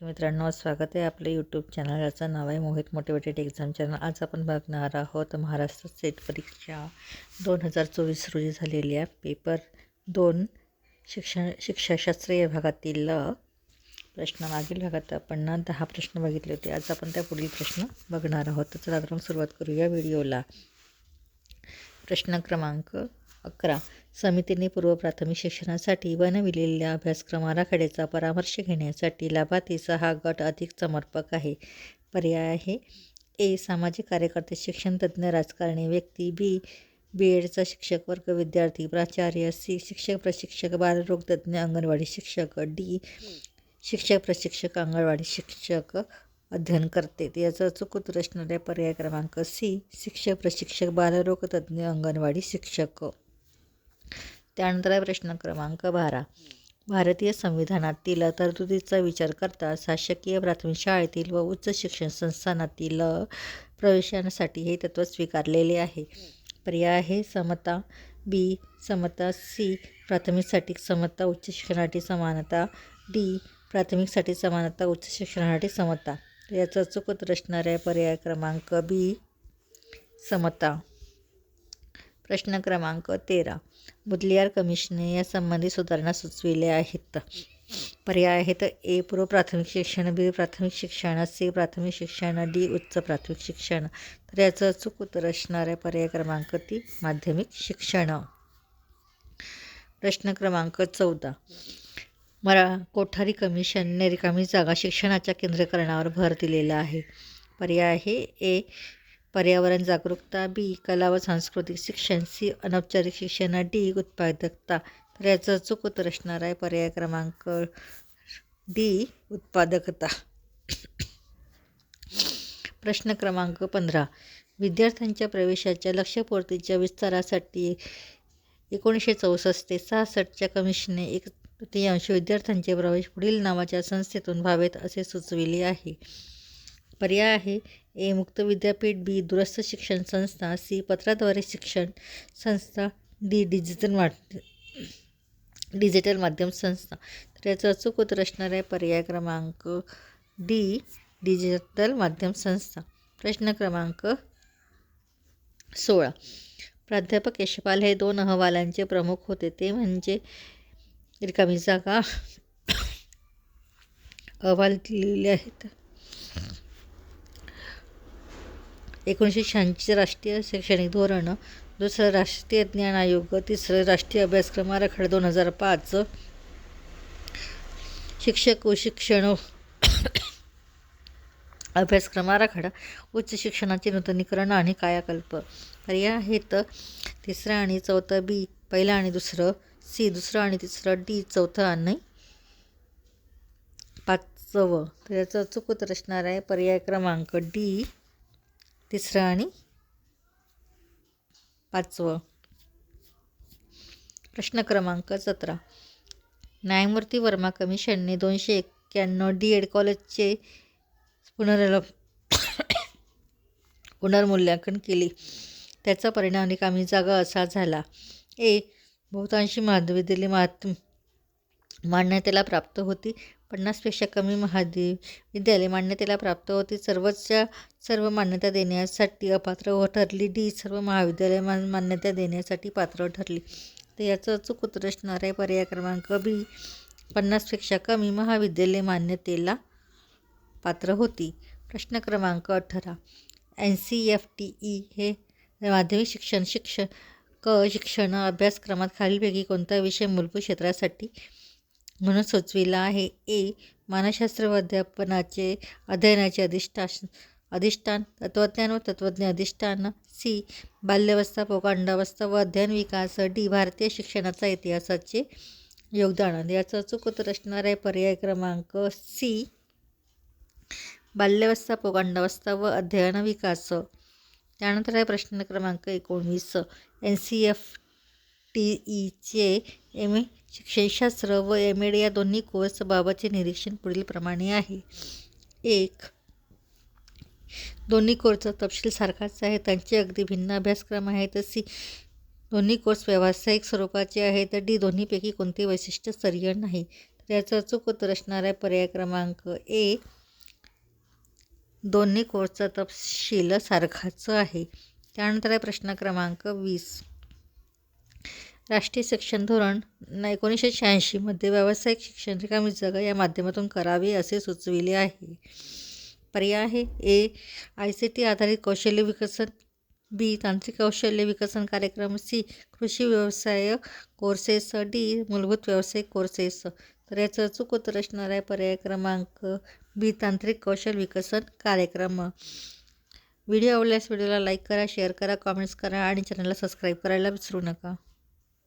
मित्रांनो स्वागत आहे आपलं यूट्यूब चॅनल याचं. नाव आहे मोहित मोटिवेटेड एक्झाम चॅनल आज आपण बघणार आहोत महाराष्ट्र स्टेट परीक्षा दोन हजार चोवीस रोजी झालेली आहे. पेपर दोन शिक्षण शिक्षाशास्त्रीय भागातील प्रश्न. मागील भागात आपण ना दहा प्रश्न बघितले होते. आज आपण त्या पुढील प्रश्न बघणार आहोत. तर चला सुरुवात करूया व्हिडिओला. प्रश्न क्रमांक अकरा. समितीने पूर्व प्राथमिक शिक्षणासाठी बनविलेल्या अभ्यासक्रम आराखड्याचा परामर्श घेण्यासाठी लाभार्थीचा हा गट अधिक समर्पक आहे. पर्याय आहे. ए. सामाजिक कार्यकर्ते शिक्षणतज्ज्ञ राजकारणी व्यक्ती. बी. बी एडचा शिक्षक वर्ग विद्यार्थी. प्राचार्य. सी. शिक्षक प्रशिक्षक. बालरोगतज्ञ अंगणवाडी शिक्षक. डी. शिक्षक प्रशिक्षक अंगणवाडी शिक्षक अध्ययन करते याचा अचूक उत्तर असणाऱ्या पर्याय क्रमांक सी. शिक्षक प्रशिक्षक बालरोगतज्ञ अंगणवाडी शिक्षक. त्यानंतर प्रश्न क्रमांक बारा. भारतीय संविधानातील तरतुदीचा विचार करता शासकीय प्राथमिक शाळेतील व उच्च शिक्षण संस्थानातील प्रवेशांसाठी हे तत्त्व स्वीकारलेले आहे. पर्याय आहे समता बी समता सी प्राथमिकसाठी समता उच्च शिक्षणासाठी समानता डी प्राथमिकसाठी समानता उच्च शिक्षणासाठी समता. याचा चुकत असणाऱ्या पर्याय क्रमांक बी समता. प्रश्न क्रमांक तेरा. मुदलियार कमिशनने यासंबंधी सुधारणा सुचविल्या आहेत. पर्याय आहेत ए पूर्व प्राथमिक शिक्षण बी प्राथमिक शिक्षण सी प्राथमिक शिक्षण डी उच्च प्राथमिक शिक्षण. तर याचं अचूक उत्तर असणाऱ्या पर्याय क्रमांक ती माध्यमिक शिक्षण. प्रश्न क्रमांक चौदा. मरा कोठारी कमिशनने रिकामी जागा शिक्षणाच्या केंद्रीकरणावर भर दिलेला आहे. पर्याय आहे ए पर्यावरण जागरूकता बी कला व सांस्कृतिक शिक्षण सी अनौपचारिक शिक्षण डी उत्पादकता. तर याचं अचूक उत्तर असणार आहे पर्याय क्रमांक डी उत्पादकता. प्रश्न क्रमांक पंधरा. विद्यार्थ्यांच्या प्रवेशाच्या लक्ष्यपूर्तीच्या विस्तारासाठी एकोणीसशे चौसष्ट ते सहासष्टच्या कमिशनने एक तृतीयांश विद्यार्थ्यांचे प्रवेश पुढील नावाच्या संस्थेतून व्हावेत असे सुचविले आहे. पर्याय आहे. ए मुक्त विद्यापीठ बी दूरस्थ शिक्षण संस्था सी पत्राद्वारे शिक्षण संस्था डी डिजिटल मा डिजिटल माध्यम संस्था. तर याचं अचूक उत्तर असणार आहे पर्याय क्रमांक डी डिजिटल माध्यम संस्था. प्रश्न क्रमांक सोळा. प्राध्यापक यशपाल हे दोन अहवालांचे प्रमुख होते. ते म्हणजे रिकामी जागा अहवाल दिलेले आहेत. एकोणीसशे शहाऐंशी राष्ट्रीय शैक्षणिक धोरण दुसरं राष्ट्रीय ज्ञान आयोग तिसरं राष्ट्रीय अभ्यासक्रम आराखडा दोन हजार पाच. शिक्षक व शिक्षण अभ्यासक्रम आराखडा उच्च शिक्षणाचे नूतनीकरण आणि कायाकल्प. पर्याय आहेत तिसरं आणि चौथं बी पहिलं आणि दुसरं सी दुसरं आणि तिसरं डी चौथं आणि पाचवं. तर याचं अचूक उत्तर असणार आहे पर्याय क्रमांक डी. तिसरं आणि पाचवं. प्रश्न क्रमांक सतरा. न्यायमूर्ती वर्मा कमिशनने दोनशे एक्क्याण्णव डी एड कॉलेजचे पुनर्ल पुनर्मूल्यांकन केले. त्याचा परिणाम रिकामी जागा असा झाला. ए. बहुतांशी महाविद्यालय मात मान्यतेला प्राप्त होती. पन्नासपेक्षा कमी महाविद्यालय मान्यतेला प्राप्त होती. सर्वच्या सर्व मान्यता देण्यासाठी अपात्र व ठरली. डी सर्व महाविद्यालय मान मान्यता देण्यासाठी पात्र ठरली. तर याचं अचूक उत्तर असणार आहे. पर्याय क्रमांक बी पन्नासपेक्षा कमी महाविद्यालय मान्यतेला पात्र होती. प्रश्न क्रमांक अठरा. N C F T E हे माध्यमिक शिक्षण शिक्ष क शिक्षण अभ्यासक्रमात खालीलपैकी कोणता विषय मूलभूत क्षेत्रासाठी म्हणून सुचविला आहे. ए. मानसशास्त्र अध्यापनाचे अध्ययनाचे अधिष्ठान अधिष्ठान तत्त्वज्ञान व तत्त्वज्ञ अधिष्ठान. सी. बाल्यावस्था पोकांडावस्था व अध्ययन विकास. डी. भारतीय शिक्षणाचा इतिहासाचे योगदान. याचं अचूक उत्तर असणार आहे. पर्याय क्रमांक सी. बाल्यावस्था पोकांडावस्था व अध्ययन विकास. त्यानंतर आहे प्रश्न क्रमांक एकोणवीस. एन. सी. एफ. टी. ईचे एम. ए. शिक्षणशास्त्र व एम एड या दोन्ही कोर्सबाबतचे निरीक्षण पुढीलप्रमाणे आहे. एक दोन्ही कोर्सचा तपशील सारखाच आहे. त्यांचे अगदी भिन्न अभ्यासक्रम आहेत. सी दोन्ही कोर्स व्यावसायिक स्वरूपाचे आहेत. डी दोन्हीपैकी कोणते वैशिष्ट्य स्तरीय नाही? तर याचं अचूक उत्तर असणार आहे पर्याय क्रमांक ए. दोन्ही कोर्सचा तपशील सारखाच आहे. त्यानंतर आहे प्रश्न क्रमांक वीस. राष्ट्रीय शिक्षण धोरण एकोणीसशे शहाऐंशीमध्ये व्यावसायिक शिक्षण रिकामी जागा या माध्यमातून करावे असे सुचविले आहे. पर्याय आहे. ए. आय. सी. टी. आधारित कौशल्य विकसन. बी. तांत्रिक कौशल्य विकसन कार्यक्रम. सी. कृषी व्यवसाय कोर्सेस. डी. मूलभूत व्यावसायिक कोर्सेस. तर याचं अचूक उत्तर असणार आहे पर्याय क्रमांक बी. तांत्रिक कौशल विकसन कार्यक्रम. व्हिडिओ आवडल्यास व्हिडिओला लाईक करा शेअर करा कॉमेंट्स करा आणि चॅनलला सबस्क्राईब करायला विसरू नका.